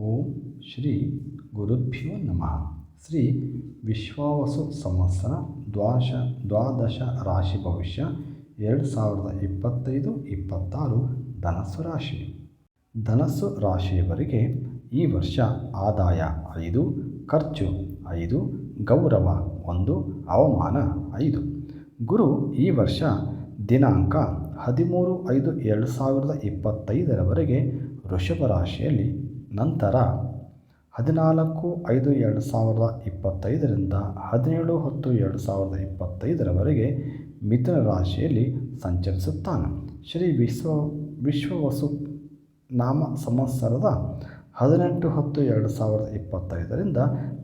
ಓಂ ಶ್ರೀ ಗುರುಭ್ಯೋ ನಮಃ. ಶ್ರೀ ವಿಶ್ವಾವಸು ಸಂವತ್ಸರ ದ್ವಾಶ ದ್ವಾದಶ ರಾಶಿ ಭವಿಷ್ಯ ಎರಡು ಸಾವಿರದ ಇಪ್ಪತ್ತೈದು ಇಪ್ಪತ್ತಾರು ಧನಸ್ಸು ರಾಶಿ. ಧನಸ್ಸು ರಾಶಿಯವರಿಗೆ ಈ ವರ್ಷ ಆದಾಯ ಐದು, ಖರ್ಚು ಐದು, ಗೌರವ ಒಂದು, ಅವಮಾನ ಐದು. ಗುರು ಈ ವರ್ಷ ದಿನಾಂಕ ಹದಿಮೂರು ಐದು ಎರಡು ಸಾವಿರದ ಇಪ್ಪತ್ತೈದರವರೆಗೆ ವೃಷಭ ರಾಶಿಯಲ್ಲಿ ನಂತರ ಹದಿನಾಲ್ಕು ಐದು ಎರಡು ಸಾವಿರದ ಇಪ್ಪತ್ತೈದರಿಂದ ಹದಿನೇಳು ಹತ್ತು ಎರಡು ಸಾವಿರದ ಇಪ್ಪತ್ತೈದರವರೆಗೆ ಮಿಥುನ ರಾಶಿಯಲ್ಲಿ ಸಂಚರಿಸುತ್ತಾನೆ. ಶ್ರೀ ವಿಶ್ವ ವಿಶ್ವವಸು ನಾಮ ಸಂವತ್ಸರದ ಹದಿನೆಂಟು ಹತ್ತು ಎರಡು ಸಾವಿರದ ಇಪ್ಪತ್ತೈದರಿಂದ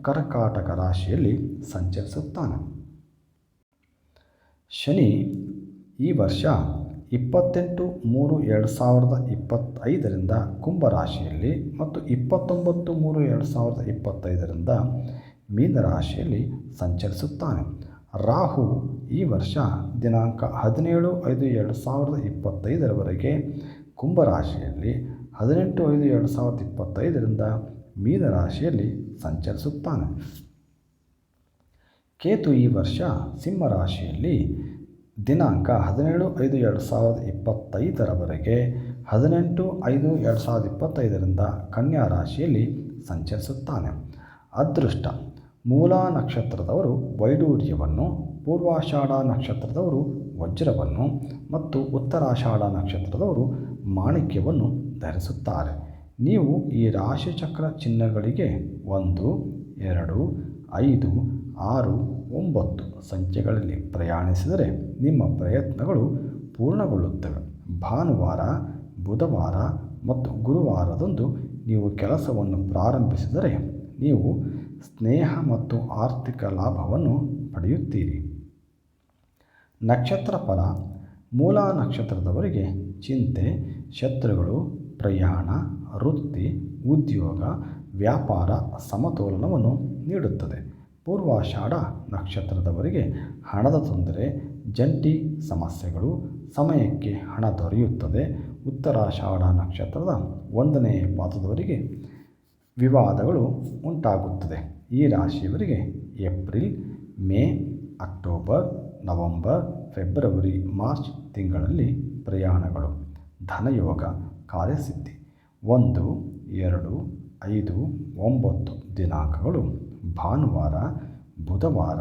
ಕರ್ಕಾಟಕ ರಾಶಿಯಲ್ಲಿ ಸಂಚರಿಸುತ್ತಾನೆ. ಶನಿ ಈ ವರ್ಷ ಇಪ್ಪತ್ತೆಂಟು ಮೂರು ಎರಡು ಸಾವಿರದ ಇಪ್ಪತ್ತೈದರಿಂದ ಕುಂಭರಾಶಿಯಲ್ಲಿ ಮತ್ತು ಇಪ್ಪತ್ತೊಂಬತ್ತು ಮೂರು ಎರಡು ಸಾವಿರದ ಇಪ್ಪತ್ತೈದರಿಂದ ಮೀನರಾಶಿಯಲ್ಲಿ ಸಂಚರಿಸುತ್ತಾನೆ. ರಾಹು ಈ ವರ್ಷ ದಿನಾಂಕ ಹದಿನೇಳು ಐದು ಎರಡು ಸಾವಿರದ ಇಪ್ಪತ್ತೈದರವರೆಗೆ ಕುಂಭರಾಶಿಯಲ್ಲಿ ಹದಿನೆಂಟು ಐದು ಎರಡು ಸಾವಿರದ ಇಪ್ಪತ್ತೈದರಿಂದ ಮೀನರಾಶಿಯಲ್ಲಿ ಸಂಚರಿಸುತ್ತಾನೆ. ಕೇತು ಈ ವರ್ಷ ಸಿಂಹರಾಶಿಯಲ್ಲಿ ದಿನಾಂಕ ಹದಿನೇಳು ಐದು ಎರಡು ಸಾವಿರದ ಇಪ್ಪತ್ತೈದರವರೆಗೆ ಹದಿನೆಂಟು ಐದು ಎರಡು ಸಾವಿರದ ಇಪ್ಪತ್ತೈದರಿಂದ ಕನ್ಯಾ ರಾಶಿಯಲ್ಲಿ ಸಂಚರಿಸುತ್ತಾನೆ. ಅದೃಷ್ಟ, ಮೂಲ ನಕ್ಷತ್ರದವರು ವೈಡೂರ್ಯವನ್ನು, ಪೂರ್ವಾಷಾಢ ನಕ್ಷತ್ರದವರು ವಜ್ರವನ್ನು ಮತ್ತು ಉತ್ತರಾಷಾಢ ನಕ್ಷತ್ರದವರು ಮಾಣಿಕ್ಯವನ್ನು ಧರಿಸುತ್ತಾರೆ. ನೀವು ಈ ರಾಶಿಚಕ್ರ ಚಿಹ್ನೆಗಳಿಗೆ ಒಂದು, ಎರಡು, ಐದು ಆರು, ಒಂಬತ್ತು ಸಂಖ್ಯೆಗಳಲ್ಲಿ ಪ್ರಯಾಣಿಸಿದರೆ ನಿಮ್ಮ ಪ್ರಯತ್ನಗಳು ಪೂರ್ಣಗೊಳ್ಳುತ್ತವೆ. ಭಾನುವಾರ, ಬುಧವಾರ ಮತ್ತು ಗುರುವಾರದಂದು ನೀವು ಕೆಲಸವನ್ನು ಪ್ರಾರಂಭಿಸಿದರೆ ನೀವು ಸ್ನೇಹ ಮತ್ತು ಆರ್ಥಿಕ ಲಾಭವನ್ನು ಪಡೆಯುತ್ತೀರಿ. ನಕ್ಷತ್ರ ಫಲ. ಮೂಲ ನಕ್ಷತ್ರದವರಿಗೆ ಚಿಂತೆ, ಶತ್ರುಗಳು, ಪ್ರಯಾಣ, ವೃತ್ತಿ, ಉದ್ಯೋಗ, ವ್ಯಾಪಾರ, ಸಮತೋಲನವನ್ನು ನೀಡುತ್ತದೆ. ಪೂರ್ವಾಷಾಢ ನಕ್ಷತ್ರದವರಿಗೆ ಹಣದ ತೊಂದರೆ, ಜಂಟಿ ಸಮಸ್ಯೆಗಳು, ಸಮಯಕ್ಕೆ ಹಣ ದೊರೆಯುತ್ತದೆ. ಉತ್ತರಾಷಾಢ ನಕ್ಷತ್ರದ ಒಂದನೇ ಪಾದದವರಿಗೆ ವಿವಾದಗಳು ಉಂಟಾಗುತ್ತದೆ. ಈ ರಾಶಿಯವರಿಗೆ April, May, October, November, February, March ತಿಂಗಳಲ್ಲಿ ಪ್ರಯಾಣಗಳು, ಧನಯೋಗ, ಕಾರ್ಯಸಿದ್ಧಿ. ಒಂದು, ಎರಡು, ಐದು, ಒಂಬತ್ತು ದಿನಾಂಕಗಳು ಭಾನುವಾರ, ಬುಧವಾರ,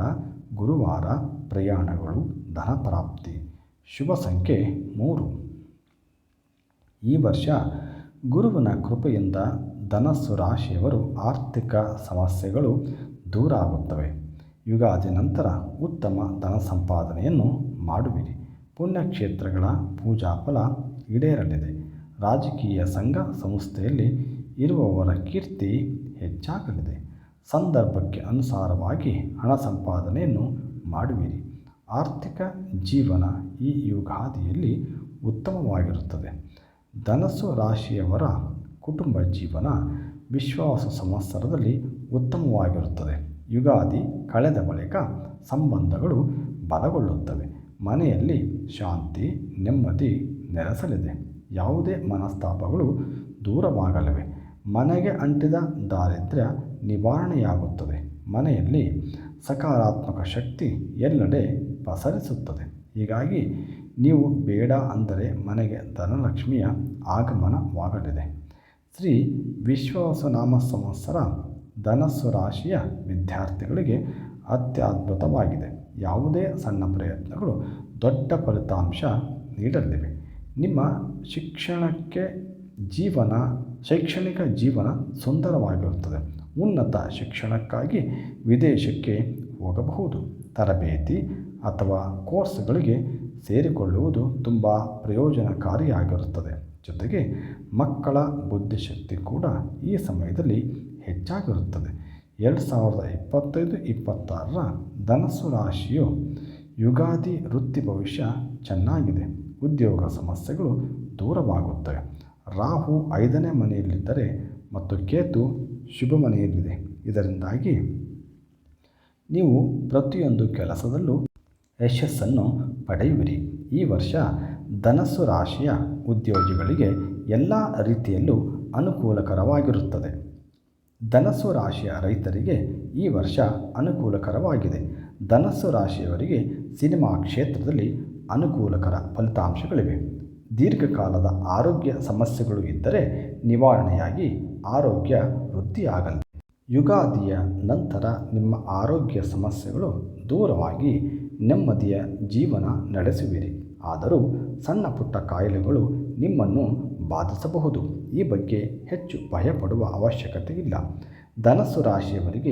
ಗುರುವಾರ ಪ್ರಯಾಣಗಳು ಧನಪ್ರಾಪ್ತಿ ಶುಭ ಸಂಖ್ಯೆ ಮೂರು. ಈ ವರ್ಷ ಗುರುವಿನ ಕೃಪೆಯಿಂದ ಧನಸ್ಸು ರಾಶಿಯವರು ಆರ್ಥಿಕ ಸಮಸ್ಯೆಗಳು ದೂರ ಆಗುತ್ತವೆ ಯುಗಾದಿ ನಂತರ ಉತ್ತಮ ಧನ ಸಂಪಾದನೆಯನ್ನು ಮಾಡುವಿರಿ. ಪುಣ್ಯಕ್ಷೇತ್ರಗಳ ಪೂಜಾ ಫಲ ಈಡೇರಲಿದೆ. ರಾಜಕೀಯ ಸಂಘ ಸಂಸ್ಥೆಯಲ್ಲಿ ಇರುವವರ ಕೀರ್ತಿ ಹೆಚ್ಚಾಗಲಿದೆ. ಸಂದರ್ಭಕ್ಕೆ ಅನುಸಾರವಾಗಿ ಹಣ ಸಂಪಾದನೆಯನ್ನು ಮಾಡುವಿರಿ. ಆರ್ಥಿಕ ಜೀವನ ಈ ಯುಗಾದಿಯಲ್ಲಿ ಉತ್ತಮವಾಗಿರುತ್ತದೆ. ಧನಸ್ಸು ರಾಶಿಯವರ ಕುಟುಂಬ ಜೀವನ ವಿಶ್ವಾಸ ಸಂವತ್ಸರದಲ್ಲಿ ಉತ್ತಮವಾಗಿರುತ್ತದೆ. ಯುಗಾದಿ ಕಳೆದ ಬಳಿಕ ಸಂಬಂಧಗಳು ಬಲಗೊಳ್ಳುತ್ತವೆ. ಮನೆಯಲ್ಲಿ ಶಾಂತಿ, ನೆಮ್ಮದಿ ನೆಲೆಸಲಿದೆ. ಯಾವುದೇ ಮನಸ್ತಾಪಗಳು ದೂರವಾಗಲಿವೆ. ಮನೆಗೆ ಅಂಟಿದ ದಾರಿದ್ರ್ಯ ನಿವಾರಣೆಯಾಗುತ್ತದೆ. ಮನೆಯಲ್ಲಿ ಸಕಾರಾತ್ಮಕ ಶಕ್ತಿ ಎಲ್ಲೆಡೆ ಪಸರಿಸುತ್ತದೆ. ಹೀಗಾಗಿ ನೀವು ಬೇಡ ಅಂದರೆ ಮನೆಗೆ ಧನಲಕ್ಷ್ಮಿಯ ಆಗಮನವಾಗಲಿದೆ. ಶ್ರೀ ವಿಶ್ವಾಸನಾಮ ಸಂವತ್ಸರ ಧನಸ್ಸು ರಾಶಿಯ ವಿದ್ಯಾರ್ಥಿಗಳಿಗೆ ಅತ್ಯದ್ಭುತವಾಗಿದೆ. ಯಾವುದೇ ಸಣ್ಣ ಪ್ರಯತ್ನಗಳು ದೊಡ್ಡ ಫಲಿತಾಂಶ ನೀಡಲಿವೆ. ನಿಮ್ಮ ಶಿಕ್ಷಣಕ್ಕೆ ಜೀವನ, ಶೈಕ್ಷಣಿಕ ಜೀವನ ಸುಂದರವಾಗಿರುತ್ತದೆ. ಉನ್ನತ ಶಿಕ್ಷಣಕ್ಕಾಗಿ ವಿದೇಶಕ್ಕೆ ಹೋಗಬಹುದು. ತರಬೇತಿ ಅಥವಾ ಕೋರ್ಸ್ಗಳಿಗೆ ಸೇರಿಕೊಳ್ಳುವುದು ತುಂಬ ಪ್ರಯೋಜನಕಾರಿಯಾಗಿರುತ್ತದೆ. ಜೊತೆಗೆ ಮಕ್ಕಳ ಬುದ್ಧಿಶಕ್ತಿ ಕೂಡ ಈ ಸಮಯದಲ್ಲಿ ಹೆಚ್ಚಾಗಿರುತ್ತದೆ. ಎರಡು ಸಾವಿರದ ಇಪ್ಪತ್ತೈದು, ಇಪ್ಪತ್ತಾರರ ಧನಸ್ಸು ರಾಶಿಯು ಯುಗಾದಿ ವೃತ್ತಿ ಭವಿಷ್ಯ ಚೆನ್ನಾಗಿದೆ. ಉದ್ಯೋಗ ಸಮಸ್ಯೆಗಳು ದೂರವಾಗುತ್ತವೆ. ರಾಹು ಐದನೇ ಮನೆಯಲ್ಲಿದ್ದರೆ ಮತ್ತು ಕೇತು ಶುಭ ಮನೆಯಲ್ಲಿದೆ ಇದರಿಂದಾಗಿ ನೀವು ಪ್ರತಿಯೊಂದು ಕೆಲಸದಲ್ಲೂ ಯಶಸ್ಸನ್ನು ಪಡೆಯುವಿರಿ. ಈ ವರ್ಷ ಧನಸ್ಸು ರಾಶಿಯ ಉದ್ಯೋಗಿಗಳಿಗೆ ಎಲ್ಲ ರೀತಿಯಲ್ಲೂ ಅನುಕೂಲಕರವಾಗಿರುತ್ತದೆ. ಧನಸ್ಸು ರಾಶಿಯ ರೈತರಿಗೆ ಈ ವರ್ಷ ಅನುಕೂಲಕರವಾಗಿದೆ. ಧನಸ್ಸು ರಾಶಿಯವರಿಗೆ ಸಿನಿಮಾ ಕ್ಷೇತ್ರದಲ್ಲಿ ಅನುಕೂಲಕರ ಫಲಿತಾಂಶಗಳಿವೆ. ದೀರ್ಘಕಾಲದ ಆರೋಗ್ಯ ಸಮಸ್ಯೆಗಳು ಇದ್ದರೆ ನಿವಾರಣೆಯಾಗಿ ಆರೋಗ್ಯ ವೃದ್ಧಿಯಾಗಲಿದೆ ಯುಗಾದಿಯ ನಂತರ ನಿಮ್ಮ ಆರೋಗ್ಯ ಸಮಸ್ಯೆಗಳು ದೂರವಾಗಿ ನೆಮ್ಮದಿಯ ಜೀವನ ನಡೆಸುವಿರಿ. ಆದರೂ ಸಣ್ಣ ಪುಟ್ಟ ಕಾಯಿಲೆಗಳು ನಿಮ್ಮನ್ನು ಬಾಧಿಸಬಹುದು. ಈ ಬಗ್ಗೆ ಹೆಚ್ಚು ಭಯಪಡುವ ಅವಶ್ಯಕತೆ ಇಲ್ಲ ಧನಸ್ಸು ರಾಶಿಯವರಿಗೆ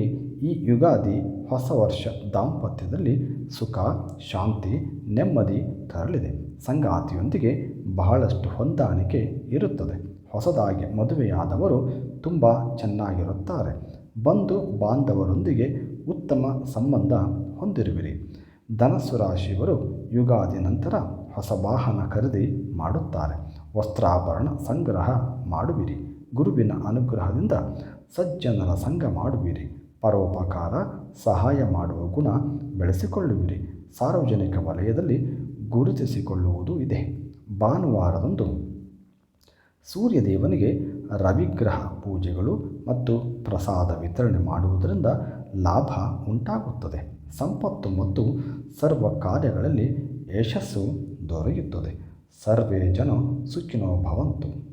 ಈ ಯುಗಾದಿ ಹೊಸ ವರ್ಷ ದಾಂಪತ್ಯದಲ್ಲಿ ಸುಖ, ಶಾಂತಿ, ನೆಮ್ಮದಿ ತರಲಿದೆ. ಸಂಗಾತಿಯೊಂದಿಗೆ ಬಹಳಷ್ಟು ಹೊಂದಾಣಿಕೆ ಇರುತ್ತದೆ. ಹೊಸದಾಗಿ ಮದುವೆಯಾದವರು ತುಂಬ ಚೆನ್ನಾಗಿರುತ್ತಾರೆ. ಬಂಧು ಬಾಂಧವರೊಂದಿಗೆ ಉತ್ತಮ ಸಂಬಂಧ ಹೊಂದಿರುವಿರಿ. ಧನಸ್ಸು ರಾಶಿಯವರು ಯುಗಾದಿ ನಂತರ ಹೊಸ ವಾಹನ ಖರೀದಿ ಮಾಡುತ್ತಾರೆ. ವಸ್ತ್ರಾಭರಣ ಸಂಗ್ರಹ ಮಾಡುವಿರಿ. ಗುರುವಿನ ಅನುಗ್ರಹದಿಂದ ಸಜ್ಜನರ ಸಂಘ ಮಾಡುವಿರಿ. ಪರೋಪಕಾರ, ಸಹಾಯ ಮಾಡುವ ಗುಣ ಬೆಳೆಸಿಕೊಳ್ಳುವಿರಿ. ಸಾರ್ವಜನಿಕ ವಲಯದಲ್ಲಿ ಗುರುತಿಸಿಕೊಳ್ಳುವುದು ಇದೆ. ಭಾನುವಾರದಂದು ಸೂರ್ಯದೇವನಿಗೆ ರವಿಗ್ರಹ ಪೂಜೆಗಳು ಮತ್ತು ಪ್ರಸಾದ ವಿತರಣೆ ಮಾಡುವುದರಿಂದ ಲಾಭ ಉಂಟಾಗುತ್ತದೆ. ಸಂಪತ್ತು ಮತ್ತು ಸರ್ವ ಕಾರ್ಯಗಳಲ್ಲಿ ಯಶಸ್ಸು ದೊರೆಯುತ್ತದೆ. ಸರ್ವೇ ಜನ ಸುಖಿನೋ ಭವಂತು.